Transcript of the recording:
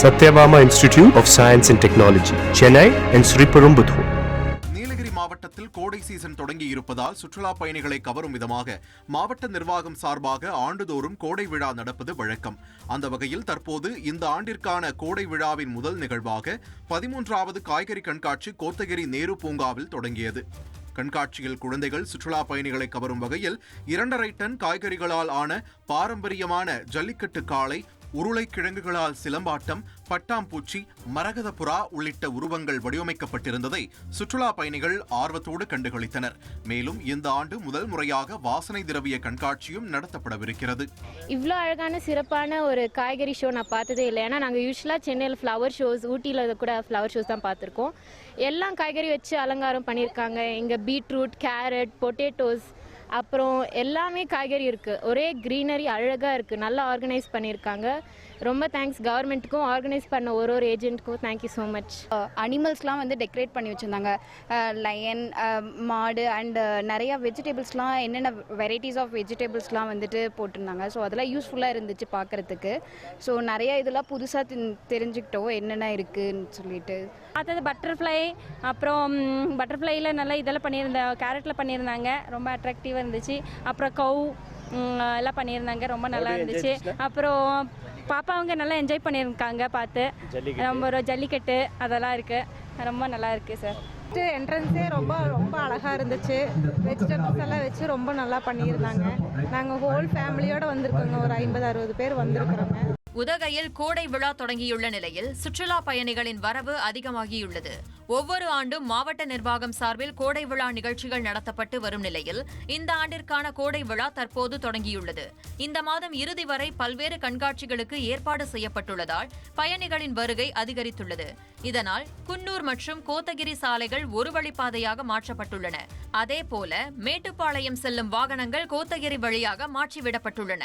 Sathyabama institute of science and technology Chennai and Sriperumbudur Nilgiri மாவட்டத்தில் கோடை season தொடங்கி இருப்பதால் சுற்றுலா பயணிகளை கவரும் விதமாக மாவட்ட நிர்வாகம் சார்பாக ஆண்டுதோறும் கோடை விழா நடப்பது வழக்கம். அந்த வகையில் தற்போது இந்த ஆண்டிற்கான கோடை விழாவின் முதல் நிகழ்வாக பதிமூன்றாவது காய்கறி கண்காட்சி கோத்தகிரி நேரு பூங்காவில் தொடங்கியது. கண்காட்சியில் குழந்தைகள் சுற்றுலா பயணிகளை கவரும் வகையில் இரண்டரை டன் காய்கறிகளால் ஆன பாரம்பரியமான ஜல்லிக்கட்டு காளை உருளைக்கிழங்குகளால் சிலம்பாட்டம் பட்டாம்பூச்சி மரகதபுரா உள்ளிட்ட உருவங்கள் வடிவமைக்கப்பட்டிருந்ததை சுற்றுலா பயணிகள் ஆர்வத்தோடு கண்டுகளித்தனர். மேலும் இந்த ஆண்டு முதல் முறையாக வாசனை திரவிய கண்காட்சியும் நடத்தப்படவிருக்கிறது. இவ்வளோ அழகான சிறப்பான ஒரு காய்கறி ஷோ நான் பார்த்ததே இல்லை. ஏன்னா நாங்கள் யூஸ்வலாக சென்னையில் ஃப்ளவர் ஷோஸ் ஊட்டியில் கூட ஃப்ளவர் ஷோஸ் தான் பார்த்துருக்கோம். எல்லாம் காய்கறி வச்சு அலங்காரம் பண்ணியிருக்காங்க. இங்கே பீட்ரூட் கேரட் பொட்டேட்டோஸ் அப்புறம் எல்லாமே காய்கறி இருக்குது ஒரே க்ரீனரி அழகாக இருக்குது நல்லா ஆர்கனைஸ் பண்ணியிருக்காங்க ரொம்ப தேங்க்ஸ் கவர்மெண்ட்டுக்கும் ஆர்கனைஸ் பண்ண ஒரு ஒரு ஏஜென்ட்டுக்கும் தேங்க்யூ ஸோ மச் அனிமல்ஸ்லாம் வந்து டெக்கரேட் பண்ணி வச்சுருந்தாங்க. லயன் மாடு அண்டு நிறையா வெஜிடபிள்ஸ்லாம் என்னென்ன வெரைட்டிஸ் ஆஃப் வெஜிடபிள்ஸ்லாம் வந்துட்டு போட்டிருந்தாங்க. ஸோ அதெல்லாம் யூஸ்ஃபுல்லாக இருந்துச்சு பார்க்குறதுக்கு ஸோ நிறையா இதெல்லாம் புதுசாக தெரிஞ்சுக்கிட்டோம். என்னென்ன இருக்குன்னு சொல்லிட்டு. அடுத்தது பட்டர்ஃப்ளை அப்புறம் பட்டர்ஃப்ளைல நல்லா இதெல்லாம் பண்ணியிருந்த கேரட்டில் பண்ணியிருந்தாங்க. ரொம்ப அட்ராக்டிவாக இருந்துச்சு. அப்புறம் கவு எல்லாம் பண்ணியிருந்தாங்க. ரொம்ப நல்லா இருந்துச்சு. அப்புறம் பாப்பா அவங்க நல்லா என்ஜாய் பண்ணியிருக்காங்க பார்த்து. ரொம்ப ஒரு ஜல்லிக்கட்டு அதெல்லாம் இருக்குது ரொம்ப நல்லா இருக்குது சார் என்ட்ரன்ஸே ரொம்ப ரொம்ப அழகாக இருந்துச்சு. வெஜிடபிள்ஸ் எல்லாம் வச்சு ரொம்ப நல்லா பண்ணியிருந்தாங்க. நாங்கள் ஹோல் ஃபேமிலியோட வந்திருக்கோங்க. ஒரு ஐம்பது அறுபது பேர் வந்திருக்கிறோங்க. உதகையில் கோடை விழா தொடங்கியுள்ள நிலையில் சுற்றுலா பயணிகளின் வரவு அதிகமாகியுள்ளது. ஒவ்வொரு ஆண்டும் மாவட்ட நிர்வாகம் சார்பில் கோடை விழா நிகழ்ச்சிகள் நடத்தப்பட்டு வரும் நிலையில் இந்த ஆண்டிற்கான கோடை விழா தற்போது தொடங்கியுள்ளது. இந்த மாதம் இறுதி வரை பல்வேறு கண்காட்சிகளுக்கு ஏற்பாடு செய்யப்பட்டுள்ளதால் பயணிகளின் வருகை அதிகரித்துள்ளது. இதனால் குன்னூர் மற்றும் கோத்தகிரி சாலைகள் ஒரு வழிப்பாதையாக மாற்றப்பட்டுள்ளன. அதேபோல மேட்டுப்பாளையம் செல்லும் வாகனங்கள் கோத்தகிரி வழியாக மாற்றிவிடப்பட்டுள்ளன.